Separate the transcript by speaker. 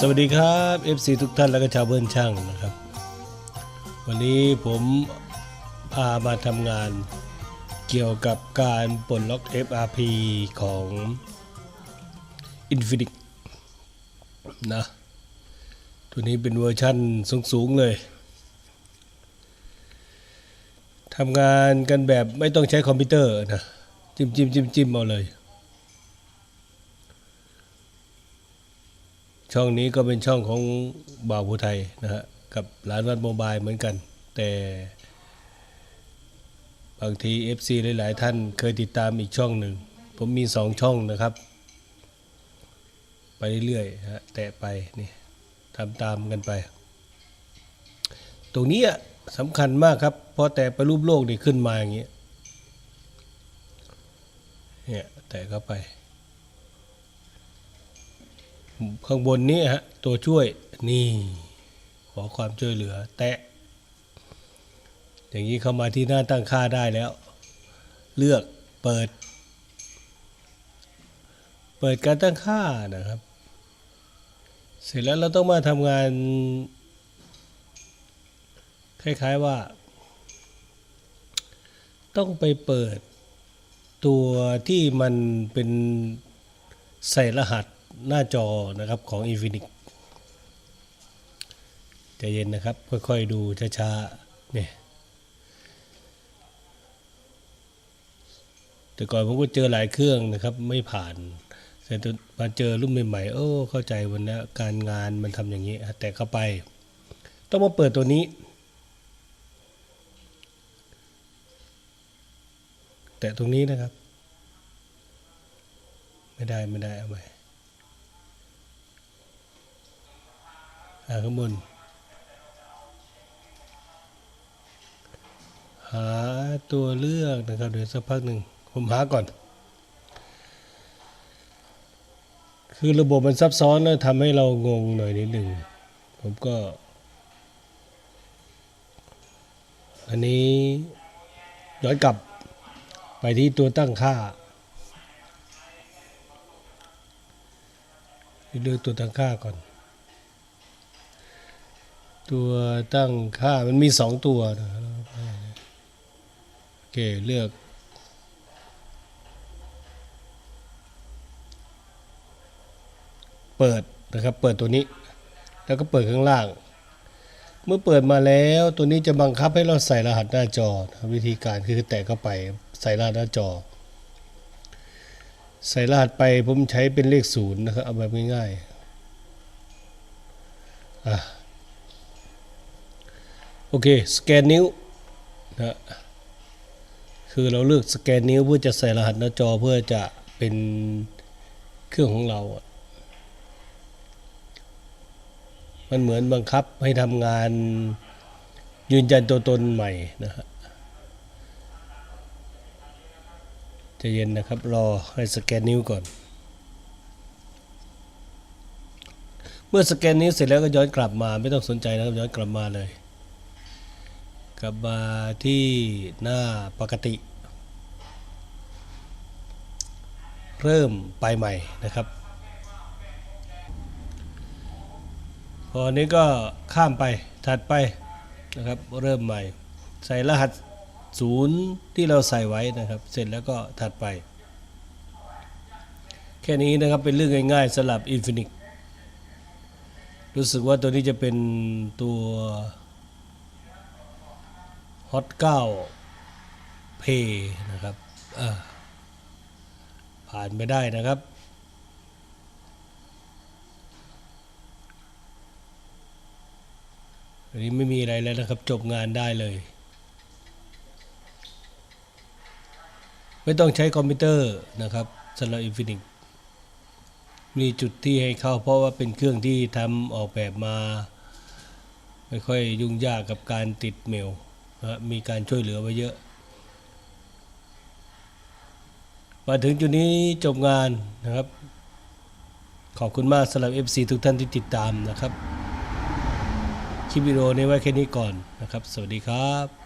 Speaker 1: สวัสดีครับ FC ทุกท่านและก็ชาวเบิ้ลช่างนะครับ วันนี้ผมพามาทำงานเกี่ยวกับการปลดล็อก FRP ของ Infinix นะตัวนี้เป็นเวอร์ชั่นสูง ๆ เลยทำงานกันแบบไม่ต้องใช้คอมพิวเตอร์นะ จิ้มจิ้มจิ้มจิ้มเอาเลย ช่องนี้ก็เป็นช่องของบ่าวผู้ไทยนะฮะกับร้านวัดโมบายเหมือนกัน แต่บางที FC หลาย ๆ ท่านเคยติดตามอีกช่องหนึ่ง ผมมีสองช่องนะครับ ไปเรื่อยๆฮะแตะไปนี่ทำตามกันไป ตรงนี้สำคัญมากครับเพราะแต่ไปรูปโลกนี่ขึ้นมาอย่างเงี้ยเนี่ยแตะเข้าไป ข้างบนนี้ฮะตัวช่วยนี่ขอความช่วยเหลือ แตะ อย่างนี้เข้ามาที่หน้าตั้งค่าได้แล้ว เลือกเปิด เปิดการตั้งค่านะครับ เสร็จแล้วเราต้องมาทำงาน คล้าย ๆว่า ต้องไปเปิดตัวที่มันเป็นใส่รหัส หน้าจอนะครับของ Infinix ใจเย็นนะครับ ค่อยๆดูช้าๆเนี่ยแต่ก่อนผมก็เจอหลายเครื่องนะครับ ไม่ผ่านแต่มาเจอรุ่นใหม่ๆโอ้เข้าใจวันนี้การงานมันทำอย่างนี้แต่เข้าไป ต้องมาเปิดตัวนี้ แต่ตรงนี้นะครับ ไม่ได้ไม่ได้เอาใหม่ หา ข้างบน หาตัวเลือกนะครับ เดี๋ยวสักพักหนึ่งผมหาก่อน คือระบบมันซับซ้อนแล้วทำให้เรางงหน่อยนิดหนึ่ง ผมก็ อันนี้ย้อนกลับไปที่ตัวตั้งค่าเลือกตัวตั้งค่าก่อน ตัวตั้งค่ามันมีสองตัวนะครับโอเคเลือก เปิดนะครับ เปิดตัวนี้ แล้วก็เปิดข้างล่าง เมื่อเปิดมาแล้วตัวนี้จะบังคับให้เราใส่รหัสหน้าจอนะวิธีการคือแตะเข้าไปใส่รหัสหน้าจอ ใส่รหัสไปผมใช้เป็นเลขศูนย์นะครับเอาแบบง่ายๆอะ โอเคสแกนนิ้วนะคือเราเลือกสแกนนิ้วเพื่อจะใส่รหัสหน้าจอเพื่อจะเป็นเครื่องของเรา มันเหมือนบังคับให้ทำงานยืนยันตัวตนใหม่นะฮะจะเย็นนะครับ รอให้สแกนนิ้วก่อน เมื่อสแกนนิ้วเสร็จแล้วก็ย้อนกลับมา ไม่ต้องสนใจนะครับย้อนกลับมาเลย กลับมาที่หน้าปกติ เริ่มไปใหม่นะครับ พอนี้ก็ข้ามไปถัดไปนะครับเริ่มใหม่ ใส่รหัสศูนย์ที่เราใส่ไว้นะครับ เสร็จแล้วก็ถัดไป แค่นี้นะครับเป็นเรื่องง่ายๆสำหรับ Infinix รู้สึกว่าตัวนี้จะเป็นตัว ฮอต9เพนะครับผ่านไปได้นะครับ อันนี้ไม่มีอะไรแล้วนะครับ จบงานได้เลย ไม่ต้องใช้คอมพิวเตอร์นะครับสำหรับ Infinix มีจุดที่ให้เข้าเพราะว่าเป็นเครื่องที่ทำออกแบบมา ไม่ค่อยยุ่งยากกับการติดเมล มีการช่วยเหลือไว้เยอะ มาถึงจุดนี้จบงานนะครับ ขอบคุณมากสำหรับ FC ทุกท่านที่ติดตามนะครับ คลิปวิดีโอนี้ไว้แค่นี้ก่อนนะครับ สวัสดีครับ